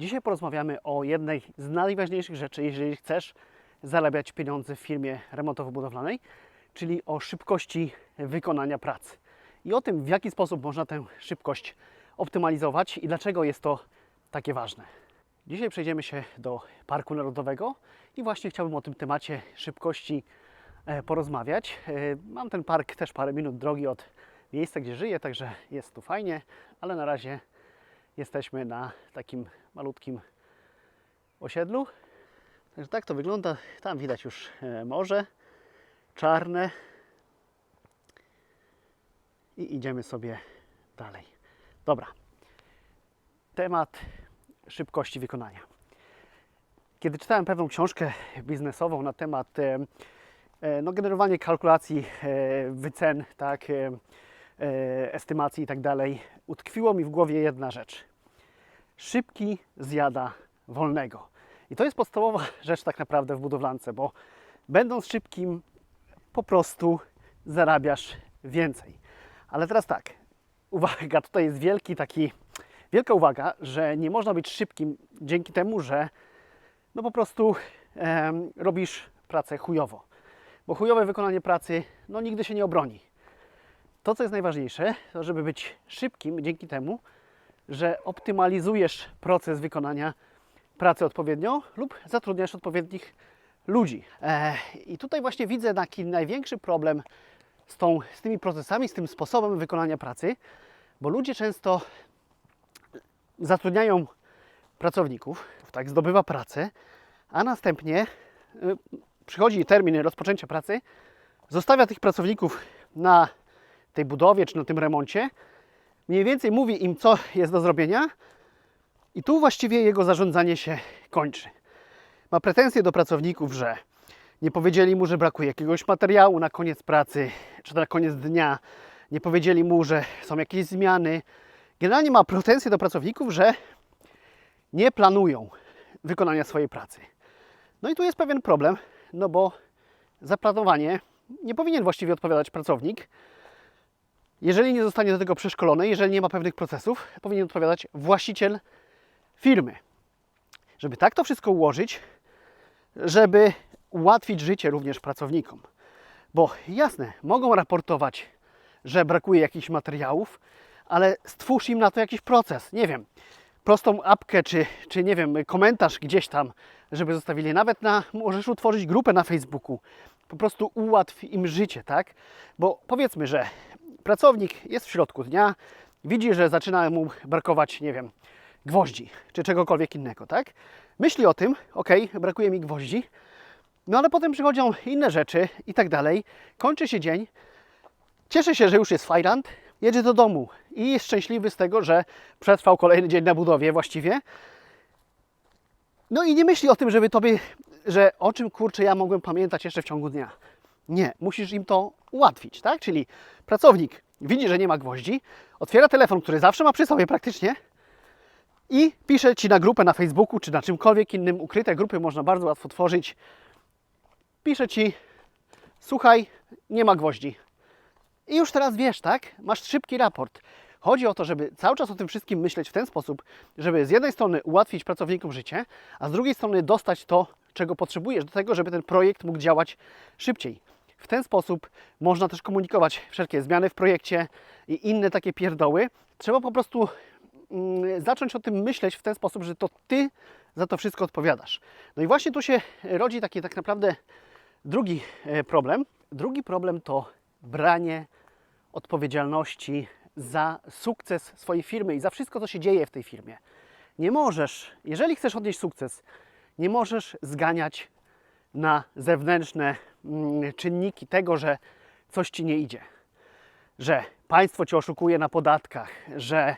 Dzisiaj porozmawiamy o jednej z najważniejszych rzeczy, jeżeli chcesz zarabiać pieniądze w firmie remontowo-budowlanej, czyli o szybkości wykonania pracy. I o tym, w jaki sposób można tę szybkość optymalizować i dlaczego jest to takie ważne. Dzisiaj przejdziemy się do Parku Narodowego i właśnie chciałbym o tym temacie szybkości e, porozmawiać. E, Mam ten park też parę minut drogi od miejsca, gdzie żyję, także jest tu fajnie, ale na razie jesteśmy na takim malutkim osiedlu. Także tak to wygląda. Tam widać już e, morze czarne. I idziemy sobie dalej. Dobra. Temat szybkości wykonania. Kiedy czytałem pewną książkę biznesową na temat e, e, no, generowania kalkulacji wycen, tak, estymacji i tak dalej, utkwiło mi w głowie jedna rzecz. Szybki zjada wolnego. I to jest podstawowa rzecz tak naprawdę w budowlance, bo będąc szybkim, po prostu zarabiasz więcej. Ale teraz tak, uwaga, tutaj jest wielki taki, wielka uwaga, że nie można być szybkim dzięki temu, że no po prostu em, robisz pracę chujowo. Bo chujowe wykonanie pracy no nigdy się nie obroni. To, co jest najważniejsze, to żeby być szybkim dzięki temu, że optymalizujesz proces wykonania pracy odpowiednio lub zatrudniasz odpowiednich ludzi. E, I tutaj właśnie widzę taki największy problem z, tą, z tymi procesami, z tym sposobem wykonania pracy, bo ludzie często zatrudniają pracowników, tak, zdobywa pracę, a następnie y, przychodzi termin rozpoczęcia pracy, zostawia tych pracowników na tej budowie czy na tym remoncie, mniej więcej mówi im, co jest do zrobienia, i tu właściwie jego zarządzanie się kończy. Ma pretensje do pracowników, że nie powiedzieli mu, że brakuje jakiegoś materiału na koniec pracy czy na koniec dnia, nie powiedzieli mu, że są jakieś zmiany. Generalnie ma pretensje do pracowników, że nie planują wykonania swojej pracy. No i tu jest pewien problem, no bo za planowanie nie powinien właściwie odpowiadać pracownik. Jeżeli nie zostanie do tego przeszkolony, jeżeli nie ma pewnych procesów, powinien odpowiadać właściciel firmy. Żeby tak to wszystko ułożyć, żeby ułatwić życie również pracownikom. Bo jasne, mogą raportować, że brakuje jakichś materiałów, ale stwórz im na to jakiś proces. Nie wiem, prostą apkę, czy, czy nie wiem, komentarz gdzieś tam, żeby zostawili. Nawet na, możesz utworzyć grupę na Facebooku. Po prostu ułatw im życie, tak? Bo powiedzmy, że pracownik jest w środku dnia, widzi, że zaczyna mu brakować, nie wiem, gwoździ, czy czegokolwiek innego, tak? Myśli o tym, ok, brakuje mi gwoździ, no ale potem przychodzą inne rzeczy i tak dalej. Kończy się dzień, cieszy się, że już jest fajrant, jedzie do domu i jest szczęśliwy z tego, że przetrwał kolejny dzień na budowie właściwie. No i nie myśli o tym, żeby tobie, że o czym kurczę ja mogłem pamiętać jeszcze w ciągu dnia. Nie, musisz im to ułatwić, tak? Czyli pracownik widzi, że nie ma gwoździ, otwiera telefon, który zawsze ma przy sobie praktycznie, i pisze Ci na grupę na Facebooku czy na czymkolwiek innym. Ukryte grupy można bardzo łatwo tworzyć. Pisze Ci, słuchaj, nie ma gwoździ. I już teraz wiesz, tak? Masz szybki raport. Chodzi o to, żeby cały czas o tym wszystkim myśleć w ten sposób, żeby z jednej strony ułatwić pracownikom życie, a z drugiej strony dostać to, czego potrzebujesz do tego, żeby ten projekt mógł działać szybciej. W ten sposób można też komunikować wszelkie zmiany w projekcie i inne takie pierdoły. Trzeba po prostu mm, zacząć o tym myśleć w ten sposób, że to Ty za to wszystko odpowiadasz. No i właśnie tu się rodzi taki tak naprawdę drugi e, problem. Drugi problem to branie odpowiedzialności za sukces swojej firmy i za wszystko, co się dzieje w tej firmie. Nie możesz, jeżeli chcesz odnieść sukces, nie możesz zganiać na zewnętrzne mm, czynniki tego, że coś ci nie idzie że państwo cię oszukuje na podatkach, że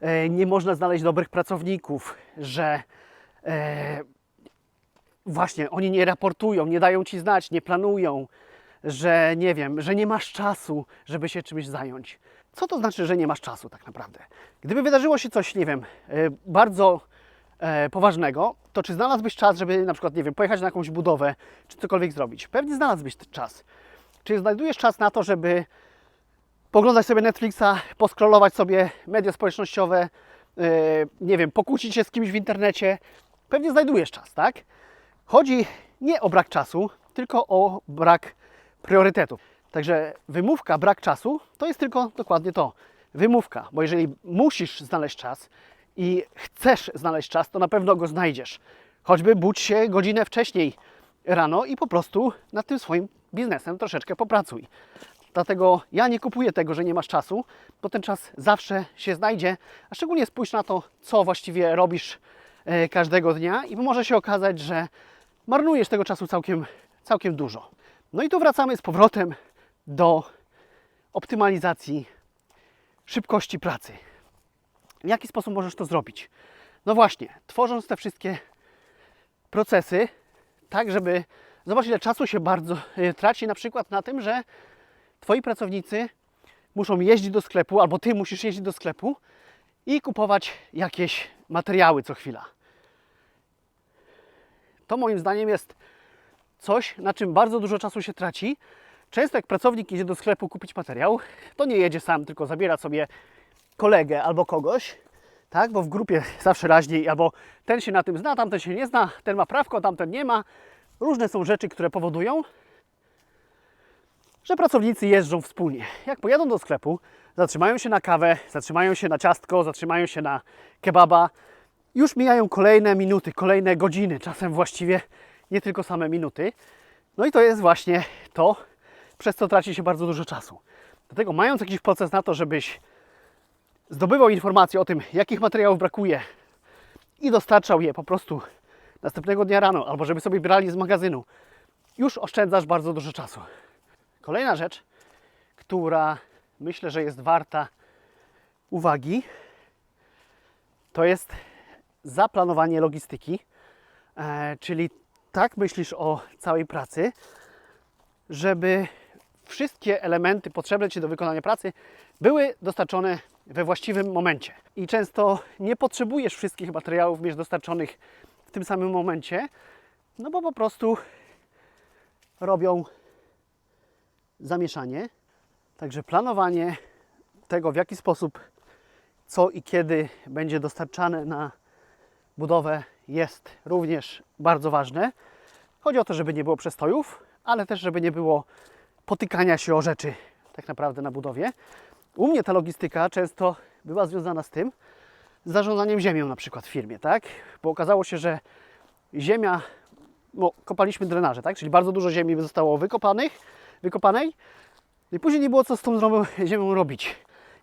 e, nie można znaleźć dobrych pracowników, że e, właśnie oni nie raportują, nie dają ci znać, nie planują, że nie wiem, że nie masz czasu, żeby się czymś zająć. Co to znaczy, że nie masz czasu tak naprawdę? Gdyby wydarzyło się coś, nie wiem, e, bardzo e, poważnego, to czy znalazłbyś czas, żeby na przykład, nie wiem, pojechać na jakąś budowę, czy cokolwiek zrobić? Pewnie znalazłbyś czas. Czy znajdujesz czas na to, żeby poglądać sobie Netflixa, poskrolować sobie media społecznościowe, nie wiem, pokłócić się z kimś w internecie, pewnie znajdujesz czas, tak? Chodzi nie o brak czasu, tylko o brak priorytetów. Także wymówka brak czasu to jest tylko dokładnie to. Wymówka, bo jeżeli musisz znaleźć czas i chcesz znaleźć czas, to na pewno go znajdziesz. Choćby budź się godzinę wcześniej rano i po prostu nad tym swoim biznesem troszeczkę popracuj. Dlatego ja nie kupuję tego, że nie masz czasu, bo ten czas zawsze się znajdzie, a szczególnie spójrz na to, co właściwie robisz e, każdego dnia i może się okazać, że marnujesz tego czasu całkiem, całkiem dużo. No i tu wracamy z powrotem do optymalizacji szybkości pracy. W jaki sposób możesz to zrobić? No właśnie, tworząc te wszystkie procesy, tak żeby zobacz ile czasu się bardzo e, traci na przykład na tym, że Twoi pracownicy muszą jeździć do sklepu, albo Ty musisz jeździć do sklepu i kupować jakieś materiały co chwila. To moim zdaniem jest coś, na czym bardzo dużo czasu się traci. Często jak pracownik idzie do sklepu kupić materiał, to nie jedzie sam, tylko zabiera sobie kolegę albo kogoś, tak? Bo w grupie zawsze raźniej, albo ten się na tym zna, tamten się nie zna, ten ma prawko, tamten nie ma. Różne są rzeczy, które powodują, że pracownicy jeżdżą wspólnie. Jak pojadą do sklepu, zatrzymają się na kawę, zatrzymają się na ciastko, zatrzymają się na kebaba, już mijają kolejne minuty, kolejne godziny, czasem właściwie nie tylko same minuty. No i to jest właśnie to, przez co traci się bardzo dużo czasu. Dlatego mając jakiś proces na to, żebyś zdobywał informacje o tym, jakich materiałów brakuje i dostarczał je po prostu następnego dnia rano, albo żeby sobie brali z magazynu, już oszczędzasz bardzo dużo czasu. Kolejna rzecz, która myślę, że jest warta uwagi, to jest zaplanowanie logistyki, e, czyli tak myślisz o całej pracy, żeby wszystkie elementy potrzebne Ci do wykonania pracy były dostarczone we właściwym momencie. I często nie potrzebujesz wszystkich materiałów mieć dostarczonych w tym samym momencie, no bo po prostu robią zamieszanie. Także planowanie tego, w jaki sposób, co i kiedy będzie dostarczane na budowę, jest również bardzo ważne. Chodzi o to, żeby nie było przestojów, ale też, żeby nie było potykania się o rzeczy tak naprawdę na budowie. U mnie ta logistyka często była związana z tym, z zarządzaniem ziemią na przykład w firmie, tak? Bo okazało się, że ziemia, no, kopaliśmy drenaże, tak? Czyli bardzo dużo ziemi zostało wykopanych, wykopanej i później nie było co z tą ziemią robić.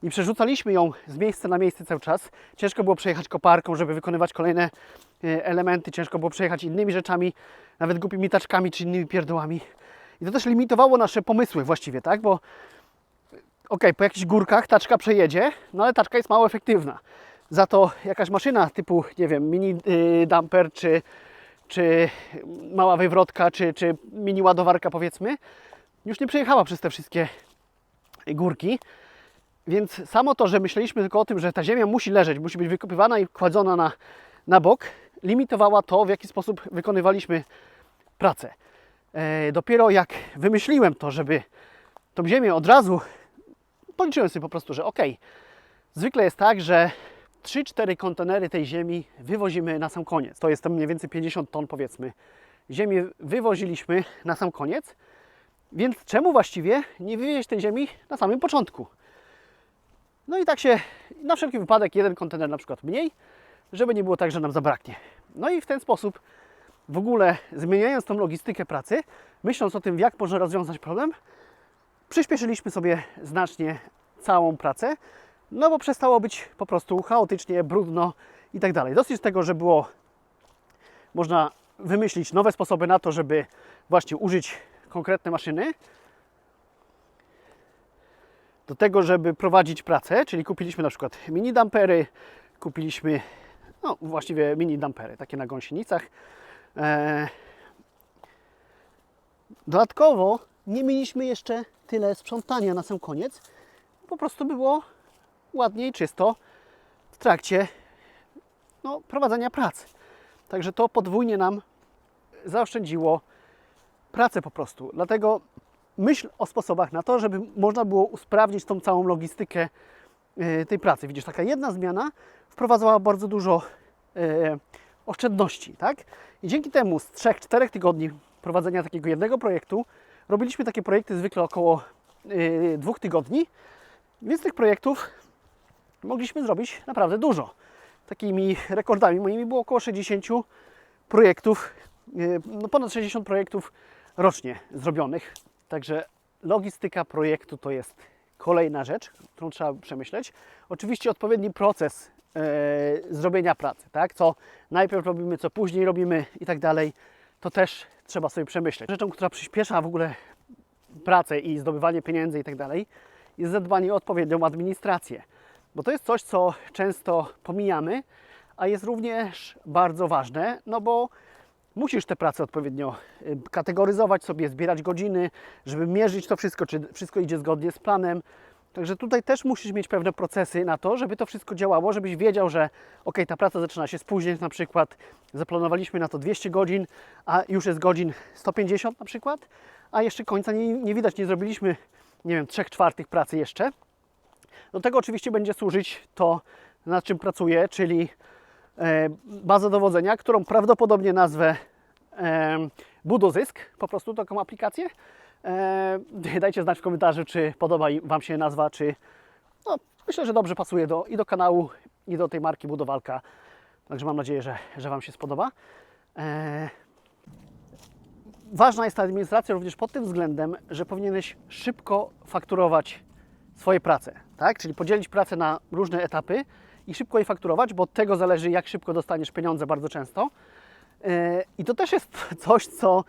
I przerzucaliśmy ją z miejsca na miejsce cały czas. Ciężko było przejechać koparką, żeby wykonywać kolejne e, elementy, ciężko było przejechać innymi rzeczami, nawet głupimi taczkami czy innymi pierdołami. I to też limitowało nasze pomysły właściwie, tak? Bo ok, po jakichś górkach taczka przejedzie, no ale taczka jest mało efektywna. Za to jakaś maszyna typu, nie wiem, mini y, dumper, czy, czy mała wywrotka, czy, czy mini ładowarka powiedzmy, już nie przejechała przez te wszystkie górki. Więc samo to, że myśleliśmy tylko o tym, że ta ziemia musi leżeć, musi być wykopywana i kładzona na, na bok, limitowała to, w jaki sposób wykonywaliśmy pracę. E, dopiero jak wymyśliłem to, żeby tą ziemię od razu, policzyłem sobie po prostu, że ok, zwykle jest tak, że 3-4 kontenery tej ziemi wywozimy na sam koniec. To jest tam mniej więcej 50 ton powiedzmy. Ziemię wywoziliśmy na sam koniec, więc czemu właściwie nie wywieźć tej ziemi na samym początku? No i tak się, na wszelki wypadek, jeden kontener na przykład mniej, żeby nie było tak, że nam zabraknie. No i w ten sposób, w ogóle zmieniając tą logistykę pracy, myśląc o tym, jak można rozwiązać problem, przyspieszyliśmy sobie znacznie całą pracę, no bo przestało być po prostu chaotycznie, brudno i tak dalej. Dosyć tego, że było można wymyślić nowe sposoby na to, żeby właśnie użyć konkretne maszyny do tego, żeby prowadzić pracę, czyli kupiliśmy na przykład mini dampery, kupiliśmy no właściwie mini dampery, takie na gąsienicach. Eee, dodatkowo nie mieliśmy jeszcze tyle sprzątania na sam koniec. Po prostu było ładnie i czysto w trakcie no, prowadzenia pracy. Także to podwójnie nam zaoszczędziło pracę po prostu. Dlatego myśl o sposobach na to, żeby można było usprawnić tą całą logistykę e, tej pracy. Widzisz, taka jedna zmiana wprowadzała bardzo dużo e, oszczędności, tak? I dzięki temu z 3-4 tygodni prowadzenia takiego jednego projektu robiliśmy takie projekty zwykle około e, dwóch tygodni, więc tych projektów mogliśmy zrobić naprawdę dużo. Takimi rekordami moimi było około 60 projektów, e, no ponad 60 projektów rocznie zrobionych. Także logistyka projektu to jest kolejna rzecz, którą trzeba przemyśleć. Oczywiście odpowiedni proces zrobienia pracy, tak? Co najpierw robimy, co później robimy i tak dalej, to też trzeba sobie przemyśleć. Rzeczą, która przyspiesza w ogóle pracę i zdobywanie pieniędzy i tak dalej, jest zadbanie o odpowiednią administrację. Bo to jest coś, co często pomijamy, a jest również bardzo ważne, no bo musisz te prace odpowiednio y, kategoryzować sobie, zbierać godziny, żeby mierzyć to wszystko, czy wszystko idzie zgodnie z planem. Także tutaj też musisz mieć pewne procesy na to, żeby to wszystko działało, żebyś wiedział, że ok, ta praca zaczyna się spóźnić, na przykład zaplanowaliśmy na to 200 godzin, a już jest godzin 150 na przykład, a jeszcze końca nie, nie widać, nie zrobiliśmy, nie wiem, 3 czwartych pracy jeszcze. Do tego oczywiście będzie służyć to, nad czym pracuję, czyli e, baza dowodzenia, którą prawdopodobnie nazwę e, Budozysk, po prostu taką aplikację. E, dajcie znać w komentarzu, czy podoba Wam się nazwa, czy no, myślę, że dobrze pasuje do, i do kanału, i do tej marki Budowalka. Także mam nadzieję, że, że Wam się spodoba. E, ważna jest ta administracja również pod tym względem, że powinieneś szybko fakturować swoje prace, tak? Czyli podzielić pracę na różne etapy i szybko je fakturować, bo od tego zależy, jak szybko dostaniesz pieniądze bardzo często. E, I to też jest coś, co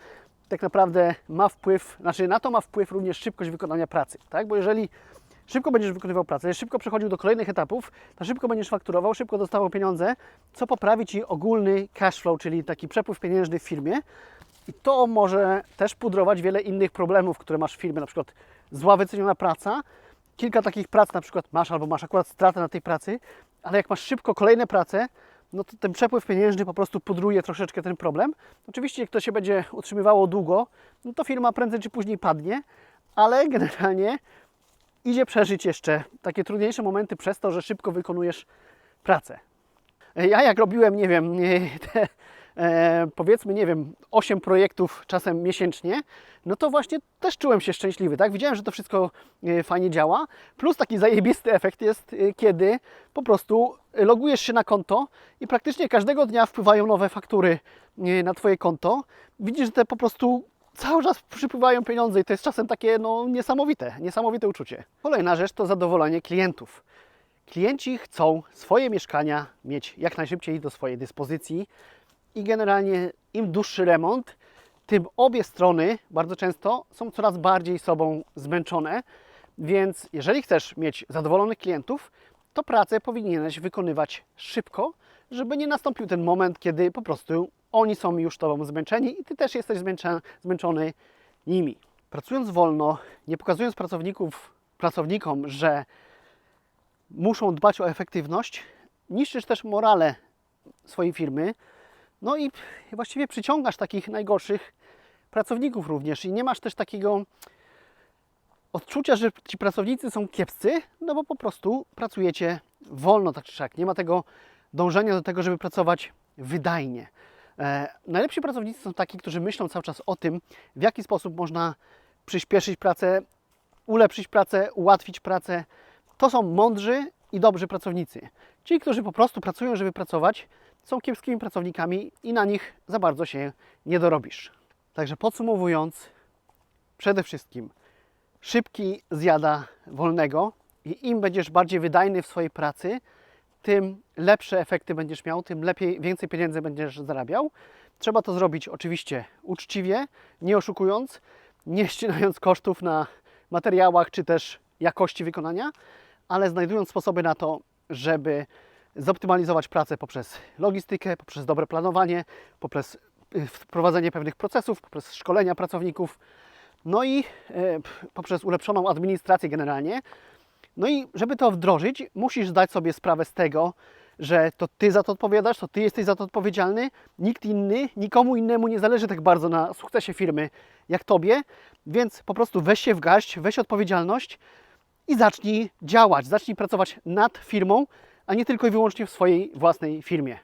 tak naprawdę ma wpływ, znaczy na to ma wpływ również szybkość wykonania pracy, tak? Bo jeżeli szybko będziesz wykonywał pracę, szybko przechodził do kolejnych etapów, to szybko będziesz fakturował, szybko dostawał pieniądze, co poprawi Ci ogólny cash flow, czyli taki przepływ pieniężny w firmie. I to może też pudrować wiele innych problemów, które masz w firmie, na przykład zła wyceniona praca, kilka takich prac na przykład masz, albo masz akurat stratę na tej pracy, ale jak masz szybko kolejne prace, no to ten przepływ pieniężny po prostu pudruje troszeczkę ten problem. Oczywiście, jak to się będzie utrzymywało długo, no to firma prędzej czy później padnie, ale generalnie idzie przeżyć jeszcze takie trudniejsze momenty przez to, że szybko wykonujesz pracę. Ja jak robiłem, nie wiem, te, e, powiedzmy, nie wiem, 8 projektów czasem miesięcznie, no to właśnie też czułem się szczęśliwy, tak? Widziałem, że to wszystko e, fajnie działa. Plus taki zajebisty efekt jest, e, kiedy po prostu logujesz się na konto i praktycznie każdego dnia wpływają nowe faktury e, na Twoje konto. Widzisz, że te po prostu cały czas przypływają pieniądze i to jest czasem takie no, niesamowite, niesamowite uczucie. Kolejna rzecz to zadowolenie klientów. Klienci chcą swoje mieszkania mieć jak najszybciej do swojej dyspozycji i generalnie im dłuższy remont, tym obie strony bardzo często są coraz bardziej sobą zmęczone. Więc jeżeli chcesz mieć zadowolonych klientów, to pracę powinieneś wykonywać szybko, żeby nie nastąpił ten moment, kiedy po prostu oni są już tobą zmęczeni i ty też jesteś zmęczony, zmęczony nimi. Pracując wolno, nie pokazując pracowników, pracownikom, że muszą dbać o efektywność, niszczysz też morale swojej firmy, no i właściwie przyciągasz takich najgorszych pracowników również i nie masz też takiego odczucia, że ci pracownicy są kiepscy, no bo po prostu pracujecie wolno, tak czy siak. Nie ma tego dążenia do tego, żeby pracować wydajnie. E, najlepsi pracownicy są taki, którzy myślą cały czas o tym, w jaki sposób można przyspieszyć pracę, ulepszyć pracę, ułatwić pracę. To są mądrzy i dobrzy pracownicy. Ci, którzy po prostu pracują, żeby pracować, są kiepskimi pracownikami i na nich za bardzo się nie dorobisz. Także podsumowując, przede wszystkim szybki zjada wolnego i im będziesz bardziej wydajny w swojej pracy, tym lepsze efekty będziesz miał, tym lepiej, więcej pieniędzy będziesz zarabiał. Trzeba to zrobić oczywiście uczciwie, nie oszukując, nie ścinając kosztów na materiałach czy też jakości wykonania, ale znajdując sposoby na to, żeby zoptymalizować pracę poprzez logistykę, poprzez dobre planowanie, poprzez y, wprowadzenie pewnych procesów, poprzez szkolenia pracowników, no i e, poprzez ulepszoną administrację generalnie. No i żeby to wdrożyć, musisz zdać sobie sprawę z tego, że to Ty za to odpowiadasz, to Ty jesteś za to odpowiedzialny, nikt inny, nikomu innemu nie zależy tak bardzo na sukcesie firmy jak Tobie, więc po prostu weź się w garść, weź odpowiedzialność i zacznij działać, zacznij pracować nad firmą, a nie tylko i wyłącznie w swojej własnej firmie.